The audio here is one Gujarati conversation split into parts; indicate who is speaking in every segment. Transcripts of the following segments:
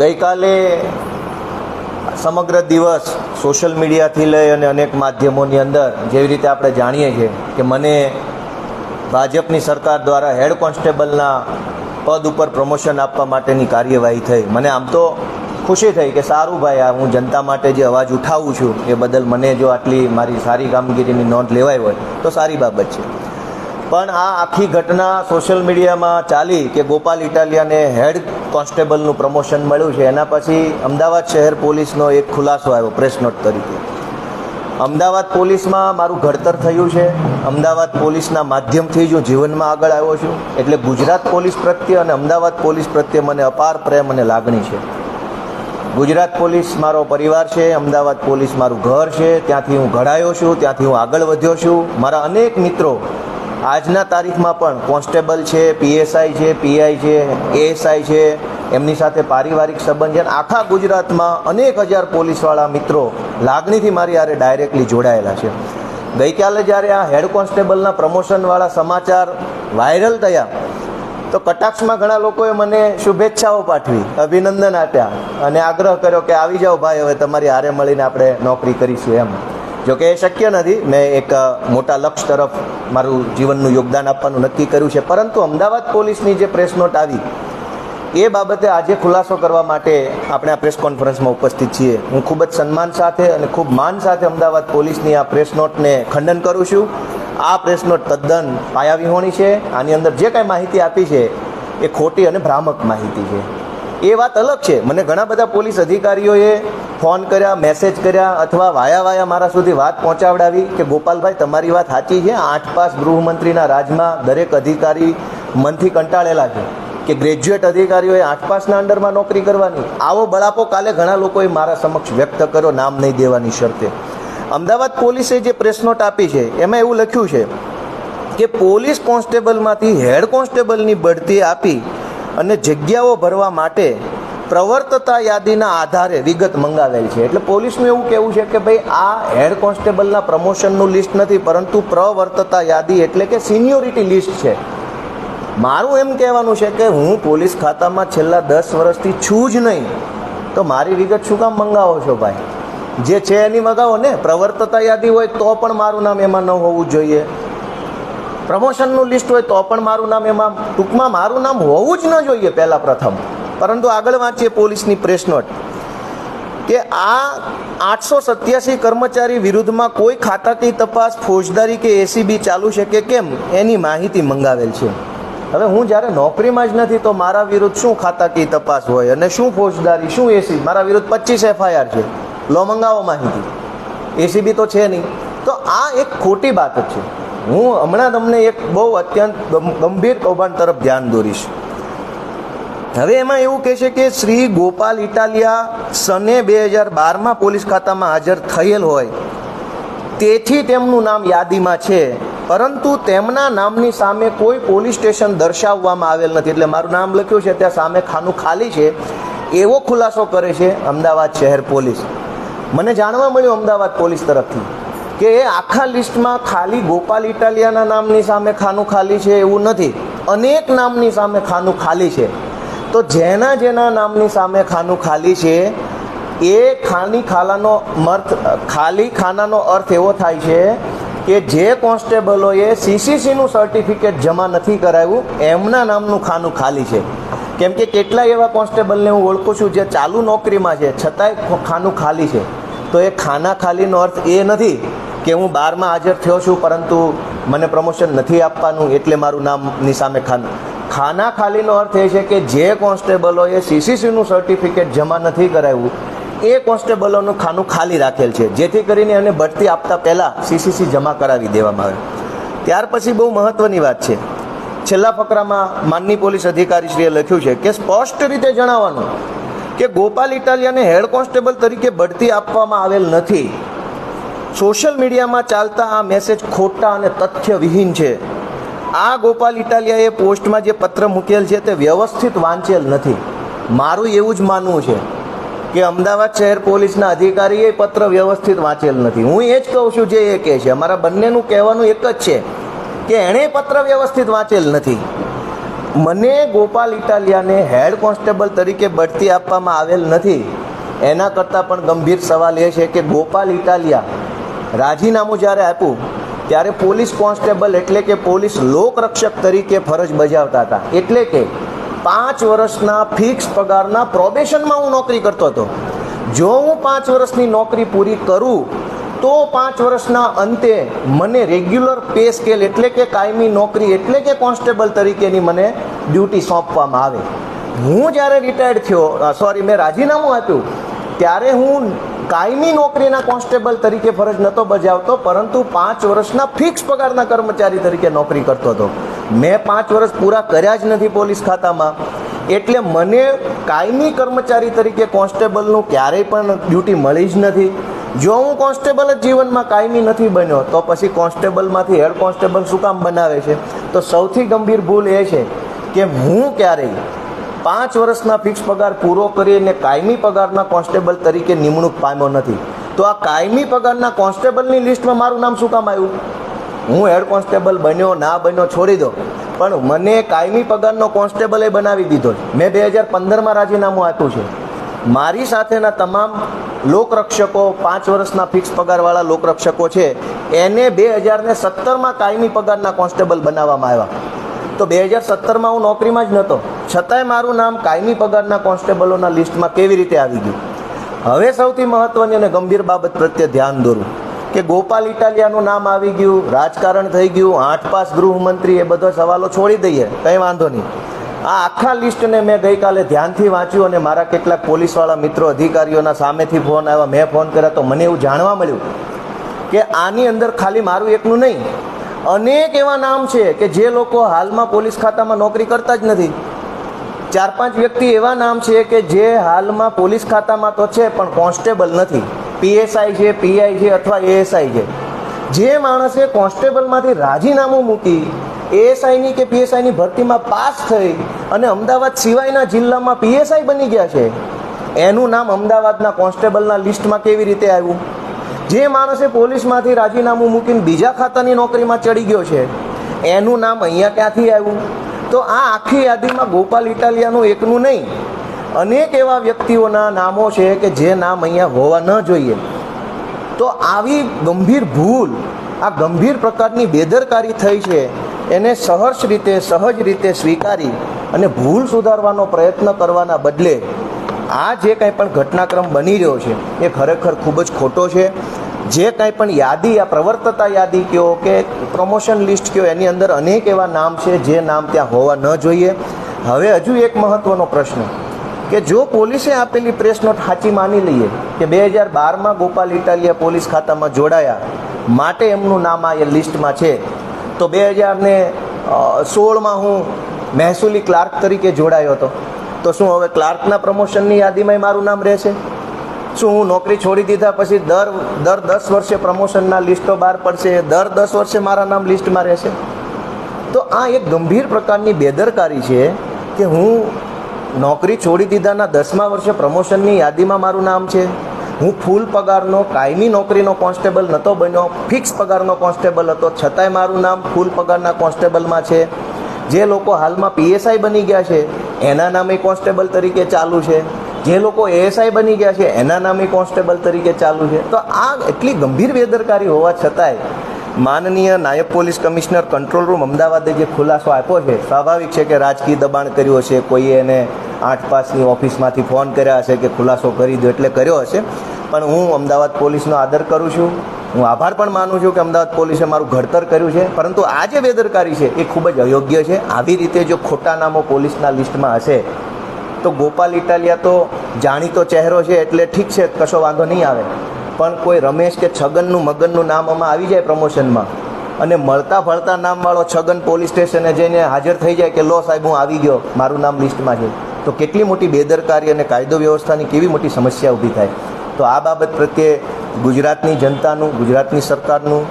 Speaker 1: ગઈકાલે સમગ્ર દિવસ સોશિયલ મીડિયાથી લઈ અને અનેક માધ્યમોની અંદર જેવી રીતે આપણે જાણીએ છીએ કે મને ભાજપની સરકાર દ્વારા હેડ કોન્સ્ટેબલના પદ ઉપર પ્રમોશન આપવા માટેની કાર્યવાહી થઈ. મને આમ તો ખુશી થઈ કે સારું ભાઈ, આ હું જનતા માટે જે અવાજ ઉઠાવું છું એ બદલ મને જો આટલી મારી સારી કામગીરીની નોંધ લેવાઈ હોય તો સારી બાબત છે. પણ આ આખી ઘટના સોશિયલ મીડિયામાં ચાલી કે ગોપાલ ઇટાલિયાને હેડ કોન્સ્ટેબલનું પ્રમોશન મળ્યું છે. એના પછી અમદાવાદ શહેર પોલીસનો એક ખુલાસો આવ્યો પ્રેસ નોટ તરીકે. અમદાવાદ પોલીસમાં મારું ઘડતર થયું છે. અમદાવાદ પોલીસના માધ્યમથી જ હું જીવનમાં આગળ આવ્યો છું. એટલે ગુજરાત પોલીસ પ્રત્યે અને અમદાવાદ પોલીસ પ્રત્યે મને અપાર પ્રેમ અને લાગણી છે. ગુજરાત પોલીસ મારો પરિવાર છે, અમદાવાદ પોલીસ મારું ઘર છે. ત્યાંથી હું ઘડાયો છું, ત્યાંથી હું આગળ વધ્યો છું. મારા અનેક મિત્રો આજના તારીખમાં પણ કોન્સ્ટેબલ છે, પીએસઆઈ છે, પીઆઈ છે, એએસઆઈ છે, એમની સાથે પારિવારિક સંબંધ છે. આખા ગુજરાતમાં અનેક હજાર પોલીસવાળા મિત્રો લાગણીથી મારી હારે ડાયરેક્ટલી જોડાયેલા છે. ગઈકાલે જ્યારે આ હેડ કોન્સ્ટેબલના પ્રમોશનવાળા સમાચાર વાયરલ થયા, તો કટાક્ષમાં ઘણા લોકોએ મને શુભેચ્છાઓ પાઠવી, અભિનંદન આપ્યા અને આગ્રહ કર્યો કે આવી જાઓ ભાઈ, હવે તમારી હારે મળીને આપણે નોકરી કરીશું એમ. જોકે એ શક્ય નથી. મેં એક મોટા લક્ષ્ય તરફ મારું જીવનનું યોગદાન આપવાનું નક્કી કર્યું છે. પરંતુ અમદાવાદ પોલીસની જે પ્રેસ નોટ આવી, એ બાબતે આજે ખુલાસો કરવા માટે આપણે આ પ્રેસ કોન્ફરન્સમાં ઉપસ્થિત છીએ. હું ખૂબ જ સન્માન સાથે અને ખૂબ માન સાથે અમદાવાદ પોલીસની આ પ્રેસ નોટને ખંડન કરું છું. આ પ્રેસ નોટ તદ્દન પાયાવિહોણી છે. આની અંદર જે કાંઈ માહિતી આપી છે, એ ખોટી અને ભ્રામક માહિતી છે. એ વાત અલગ છે. મને ઘણા બધા પોલીસ અધિકારીઓએ ફોન કર્યા, મેસેજ કર્યા અથવા વાયા વાયા મારા સુધી વાત પહોંચાવડાવી કે, ગોપાલભાઈ, તમારી વાત સાચી છે. આઠ પાસ ગૃહમંત્રીના રાજમાં દરેક અધિકારી મનથી કંટાળેલા છે કે ગ્રેજ્યુએટ અધિકારીઓએ આઠ પાસના અંડરમાં નોકરી કરવાની. આવો બળાપો કાલે ઘણા લોકોએ મારા સમક્ષ વ્યક્ત કર્યો, નામ નહીં દેવાની શરતે. અમદાવાદ પોલીસે જે પ્રેસ નોટ આપી છે, એમાં એવું લખ્યું છે કે, પોલીસ કોન્સ્ટેબલમાંથી હેડ કોન્સ્ટેબલની બઢતી આપી અને જગ્યાઓ ભરવા માટે પ્રવર્તતા યાદીના આધારે વિગત મંગાવેલ છે. એટલે પોલીસનું એવું કહેવું છે કે ભાઈ આ હેડ કોન્સ્ટેબલના પ્રમોશનનું લિસ્ટ નથી, પરંતુ પ્રવર્તતા યાદી એટલે કે સિનિયોરિટી લિસ્ટ છે. મારું એમ કહેવાનું છે કે હું પોલીસ ખાતામાં છેલ્લા દસ વર્ષથી છું જ નહીં. તો મારી વિગત શું કામ મંગાવો છો ભાઈ? જે છે એની મંગાવો ને. પ્રવર્તતા યાદી હોય તો પણ મારું નામ એમાં ન હોવું જોઈએ. પ્રમોશનનું લિસ્ટ હોય તો પણ મારું નામ એમાં ટૂંકમાં મારું નામ હોવું જ ન જોઈએ પહેલાં પ્રથમ. પરંતુ આગળ વાંચીએ પોલીસની પ્રેસ નોટ કે આ આઠસો સત્યાસી કર્મચારી વિરુદ્ધમાં કોઈ ખાતાકી તપાસ, ફોજદારી કે એસીબી ચાલુ છે કે કેમ, એની માહિતી મંગાવેલ છે. હવે હું જ્યારે નોકરીમાં જ નથી તો મારા વિરુદ્ધ શું ખાતાકી તપાસ હોય અને શું ફોજદારી, શું એસી મારા વિરુદ્ધ પચીસ એફઆઈઆર છે. લો મંગાવો માહિતી. એસીબી તો છે નહીં. તો આ એક ખોટી બાબત છે. હું હમણાં તમને એક બહુ અત્યંત ગંભીર કૌભાંડ તરફ ધ્યાન દોરીશ. હવે એમાં એવું કહે છે કે શ્રી ગોપાલ ઇટાલિયા સને બે હજાર બારમાં પોલીસ ખાતામાં હાજર થયેલ હોય. તેથી તેમનું નામ યાદીમાં છે. પરંતુ તેમના નામની સામે કોઈ પોલીસ સ્ટેશન દર્શાવવામાં આવેલ નથી. એટલે મારું નામ લખ્યું છે, ત્યાં સામે ખાનું ખાલી છે. એવો ખુલાસો કરે છે અમદાવાદ શહેર પોલીસ. મને જાણવા મળ્યું અમદાવાદ પોલીસ તરફથી. કે આખા લિસ્ટમાં ખાલી ગોપાલ ઇટાલિયાના નામની સામે ખાનું ખાલી છે એવું નથી. અનેક નામની સામે ખાનું ખાલી છે. તો જેના જેના નામની સામે ખાનું ખાલી છે, એ ખાની ખાલાનો અર્થ ખાલી ખાનાનો અર્થ એવો થાય છે કે જે કોન્સ્ટેબલોએ સીસીસીનું સર્ટિફિકેટ જમા નથી કરાવ્યું, એમના નામનું ખાનું ખાલી છે. કેમ કે કેટલાય એવા કોન્સ્ટેબલને હું ઓળખું છું જે ચાલુ નોકરીમાં છે, છતાંય ખાનું ખાલી છે. તો એ ખાના ખાલીનો અર્થ એ નથી કે હું બારમાં હાજર થયો છું, પરંતુ મને પ્રમોશન નથી આપવાનું એટલે મારું નામની સામે ખાનું. ખાના ખાલીનો અર્થ એ છે કે જે કોન્સ્ટેબલોએ સીસીસીનું સર્ટિફિકેટ જમા નથી કરાવ્યું, એ કોન્સ્ટેબલોનું ખાનું ખાલી રાખેલ છે. જેથી કરીને એને બઢતી આપતા પહેલાં સીસીસી જમા કરાવી દેવામાં આવે. ત્યાર પછી બહુ મહત્ત્વની વાત છે. છેલ્લા ફકરામાં માનની પોલીસ અધિકારીશ્રીએ લખ્યું છે કે સ્પષ્ટ રીતે જણાવવાનું કે ગોપાલ ઇટાલિયાને હેડ કોન્સ્ટેબલ તરીકે બઢતી આપવામાં આવેલ નથી. સોશિયલ મીડિયામાં ચાલતા આ મેસેજ ખોટા અને તથ્યવિહીન છે. આ ગોપાલ ઇટાલિયાએ પોસ્ટમાં જે પત્ર મૂકેલ છે તે વ્યવસ્થિત વાંચેલ નથી. મારું એવું જ માનવું છે કે અમદાવાદ શહેર પોલીસના અધિકારીએ પત્ર વ્યવસ્થિત વાંચેલ નથી. હું એ જ કહું છું જે એ કહે છે. અમારા બંનેનું કહેવાનું એક જ છે કે એણે પત્ર વ્યવસ્થિત વાંચેલ નથી. મને ગોપાલ ઇટાલિયાને હેડ કોન્સ્ટેબલ તરીકે બઢતી આપવામાં આવેલ નથી. એના કરતાં પણ ગંભીર સવાલ એ છે કે ગોપાલ ઇટાલિયા રાજીનામું જ્યારે આપ્યું, ત્યારે પોલીસ કોન્સ્ટેબલ એટલે કે પોલીસ લોકરક્ષક તરીકે ફરજ બજાવતા હતા. એટલે કે પાંચ વર્ષના ફિક્સ પગારના પ્રોબેશનમાં હું નોકરી કરતો હતો. જો હું પાંચ વર્ષની નોકરી પૂરી કરું, તો પાંચ વર્ષના અંતે મને રેગ્યુલર પે સ્કેલ એટલે કે કાયમી નોકરી એટલે કે કોન્સ્ટેબલ તરીકેની મને ડ્યુટી સોંપવામાં આવે. હું જ્યારે રિટાયર્ડ થયો સોરી મેં રાજીનામું આપ્યું, ત્યારે હું કાયમી નોકરીના કોન્સ્ટેબલ તરીકે ફરજ નહોતો બજાવતો, પરંતુ પાંચ વર્ષના ફિક્સ પગારના કર્મચારી તરીકે નોકરી કરતો હતો. મેં પાંચ વર્ષ પૂરા કર્યા જ નથી પોલીસ ખાતામાં. એટલે મને કાયમી કર્મચારી તરીકે કોન્સ્ટેબલનું ક્યારેય પણ ડ્યુટી મળી જ નથી. જો હું કોન્સ્ટેબલ જ જીવનમાં કાયમી નથી બન્યો, તો પછી કોન્સ્ટેબલમાંથી હેડ કોન્સ્ટેબલ શું કામ બનાવે છે? તો સૌથી ગંભીર ભૂલ એ છે કે હું ક્યારેય પાંચ વર્ષના ફિક્સ પગાર પૂરો કરીને કાયમી પગારના કોન્સ્ટેબલ તરીકે નિમણૂક પામ્યો નથી. તો આ કાયમી પગારના કોન્સ્ટેબલની લિસ્ટમાં મારું નામ શું કામ આવ્યું? હું હેડ કોન્સ્ટેબલ બન્યો, ના બન્યો છોડી દો. પણ મને કાયમી પગારનો કોન્સ્ટેબલે બનાવી દીધો. મેં બે હજાર પંદરમાં રાજીનામું આપ્યું છે. મારી સાથેના તમામ લોકરક્ષકો, પાંચ વર્ષના ફિક્સ પગારવાળા લોકરક્ષકો છે, એને બે હજારને સત્તરમાં કાયમી પગારના કોન્સ્ટેબલ બનાવવામાં આવ્યા. તો બે હજાર સત્તરમાં હું નોકરીમાં જ નહોતો છતાંય મારું નામ કાયમી પગારના કોન્સ્ટેબલોના લિસ્ટમાં કેવી રીતે આવી ગયું? હવે સૌથી મહત્ત્વની અને ગંભીર બાબત પ્રત્યે ધ્યાન દોરું કે ગોપાલ ઇટાલિયાનું નામ આવી ગયું, રાજકારણ થઈ ગયું, આઠ પાસ ગૃહમંત્રી, એ બધો સવાલો છોડી દઈએ, કંઈ વાંધો નહીં. આ આખા લિસ્ટને મેં ગઈકાલે ધ્યાનથી વાંચ્યું અને મારા કેટલાક પોલીસવાળા મિત્રો, અધિકારીઓના સામેથી ફોન આવ્યા. મેં ફોન કર્યા તો મને એવું જાણવા મળ્યું કે આની અંદર ખાલી મારું એકનું નહીં અનેક એવા નામ છે કે જે લોકો હાલમાં પોલીસ ખાતામાં નોકરી કરતા જ નથી. ચાર પાંચ વ્યક્તિ એવા નામ છે કે જે હાલમાં પોલીસ ખાતામાં તો છે, પણ કોન્સ્ટેબલ નથી. પીએસઆઈ છે, પીઆઈ છે અથવા એએસઆઈ છે. જે માણસે કોન્સ્ટેબલમાંથી રાજીનામું મૂકી, એએસઆઈની કે પીએસઆઈની ભરતીમાં પાસ થઈ અને અમદાવાદ સિવાયના જિલ્લામાં પીએસઆઈ બની ગયા છે, એનું નામ અમદાવાદના કોન્સ્ટેબલના લિસ્ટમાં કેવી રીતે આવ્યું? જે માણસે પોલીસમાંથી રાજીનામું મૂકીને બીજા ખાતાની નોકરીમાં ચડી ગયો છે, એનું નામ અહીંયા ક્યાંથી આવ્યું? તો આ આખી યાદીમાં ગોપાલ ઇટાલિયાનું એકનું નહીં, અનેક એવા વ્યક્તિઓના નામો છે કે જે નામ અહીંયા હોવા ન જોઈએ. તો આવી ગંભીર ભૂલ, આ ગંભીર પ્રકારની બેદરકારી થઈ છે, એને સહર્ષ રીતે, સહજ રીતે સ્વીકારી અને ભૂલ સુધારવાનો પ્રયત્ન કરવાના બદલે આ જે કાંઈ પણ ઘટનાક્રમ બની રહ્યો છે, એ ખરેખર ખૂબ જ ખોટો છે. જે કાંઈ પણ યાદી, આ પ્રવર્તતા યાદી કયો કે પ્રમોશન લિસ્ટ કયો, એની અંદર અનેક એવા નામ છે, જે નામ ત્યાં હોવા ન જોઈએ. હવે હજુ એક મહત્ત્વનો પ્રશ્ન, કે જો પોલીસે આપેલી પ્રેસ નોટ સાચી માની લઈએ કે બે હજાર બારમાં ગોપાલ ઇટાલિયા પોલીસ ખાતામાં જોડાયા, માટે એમનું નામ આ એ લિસ્ટમાં છે, તો બે હજાર ને સોળમાં હું મહેસૂલી ક્લાર્ક તરીકે જોડાયો હતો. તો શું હવે ક્લાર્કના પ્રમોશનની યાદીમાં મારું નામ રહેશે શું હું નોકરી છોડી દીધા પછી દર દર દસ વર્ષે પ્રમોશનના લિસ્ટો બહાર પડશે? દર દસ વર્ષે મારા નામ લિસ્ટમાં રહેશે તો આ એક ગંભીર પ્રકારની બેદરકારી છે કે હું નોકરી છોડી દીધાના દસમા વર્ષે પ્રમોશનની યાદીમાં મારું નામ છે. હું ફૂલ પગારનો, કાયમી નોકરીનો કોન્સ્ટેબલ નહોતો બન્યો, ફિક્સ પગારનો કોન્સ્ટેબલ હતો. છતાંય મારું નામ ફૂલ પગારના કોન્સ્ટેબલમાં છે. જે લોકો હાલમાં પીએસઆઈ બની ગયા છે એના નામે કોન્સ્ટેબલ તરીકે ચાલુ છે. જે લોકો એએસઆઈ બની ગયા છે, એના નામે કોન્સ્ટેબલ તરીકે ચાલુ છે. તો આ એટલી ગંભીર બેદરકારી હોવા છતાંય માનનીય નાયબ પોલીસ કમિશનર કંટ્રોલ રૂમ અમદાવાદે જે ખુલાસો આપ્યો છે, સ્વાભાવિક છે કે રાજકીય દબાણ કર્યું હશે, કોઈએ એને આઠ પાસની ઓફિસમાંથી ફોન કર્યા હશે કે ખુલાસો કરી દો એટલે કર્યો હશે. પણ હું અમદાવાદ પોલીસનો આદર કરું છું. હું આભાર પણ માનું છું કે અમદાવાદ પોલીસે મારું ઘડતર કર્યું છે, પરંતુ આ જે બેદરકારી છે એ ખૂબ જ અયોગ્ય છે. આવી રીતે જો ખોટા નામો પોલીસના લિસ્ટમાં હશે, તો ગોપાલ ઇટાલિયા તો જાણીતો ચહેરો છે એટલે ઠીક છે, કશો વાંધો નહીં આવે. પણ કોઈ રમેશ કે છગનનું મગનનું નામ આમાં આવી જાય પ્રમોશનમાં, અને મળતા ફળતા નામવાળો છગન પોલીસ સ્ટેશને જઈને હાજર થઈ જાય કે લો સાહેબ, હું આવી ગયો, મારું નામ લિસ્ટમાં છે. તો કેટલી મોટી બેદરકારી અને કાયદો વ્યવસ્થાની કેવી મોટી સમસ્યા ઊભી થાય? તો આ બાબત પ્રત્યે ગુજરાતની જનતાનું, ગુજરાતની સરકારનું,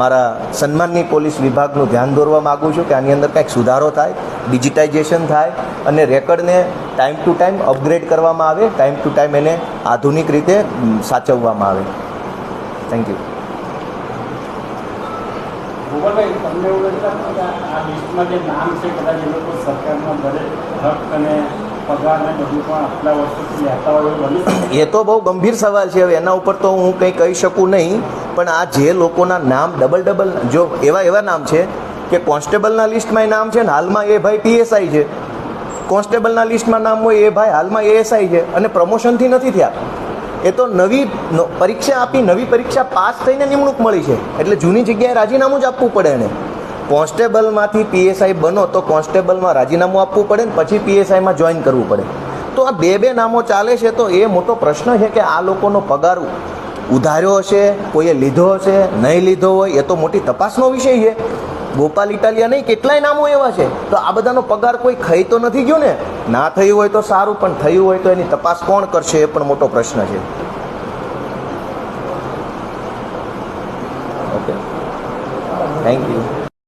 Speaker 1: મારા સન્માનની પોલીસ વિભાગનું ધ્યાન દોરવા માગું છું કે આની અંદર કંઈક સુધારો થાય, ડિજિટાઇઝેશન થાય અને રેકર્ડને ટાઈમ ટુ ટાઈમ અપગ્રેડ કરવામાં આવે, ટાઈમ ટુ ટાઈમ એને આધુનિક રીતે સાચવવામાં આવે. થેન્ક યુ
Speaker 2: આ લિસ્ટમાં જે છે, કદાચ એ લોકો સરકારમાં દરેક હક અને
Speaker 1: એ તો બહુ ગંભીર સવાલ છે. હવે એના ઉપર તો હું કંઈ કહી શકું નહીં, પણ આ જે લોકોના નામ ડબલ ડબલ જો એવા એવા નામ છે કે કોન્સ્ટેબલના લિસ્ટમાં નામ છે ને હાલમાં એ ભાઈ પીએસઆઈ છે. કોન્સ્ટેબલના લિસ્ટમાં નામ હોય એ ભાઈ હાલમાં એએસઆઈ છે અને પ્રમોશનથી નથી થયા. એ તો નવી પરીક્ષા આપી, નવી પરીક્ષા પાસ થઈને નિમણૂક મળી છે. એટલે જૂની જગ્યાએ રાજીનામું જ આપવું પડે એને. કોન્સ્ટેબલમાંથી પીએસઆઈ બનો તો કોન્સ્ટેબલમાં રાજીનામું આપવું પડે ને પછી પીએસઆઈમાં જોઈન કરવું પડે. તો આ બે બે નામો ચાલે છે તો એ મોટો પ્રશ્ન છે કે આ લોકોનો પગાર ઉધાર્યો હશે, કોઈએ લીધો હશે, નહીં લીધો હોય, એ તો મોટી તપાસનો વિષય છે. ગોપાલ ઇટાલિયા નહીં, કેટલાય નામો એવા છે. તો આ બધાનો પગાર કોઈ ખાઈ તો નથી ગયો ને? ના થયું હોય તો સારું, પણ થયું હોય તો એની તપાસ કોણ કરશે એ પણ મોટો પ્રશ્ન છે.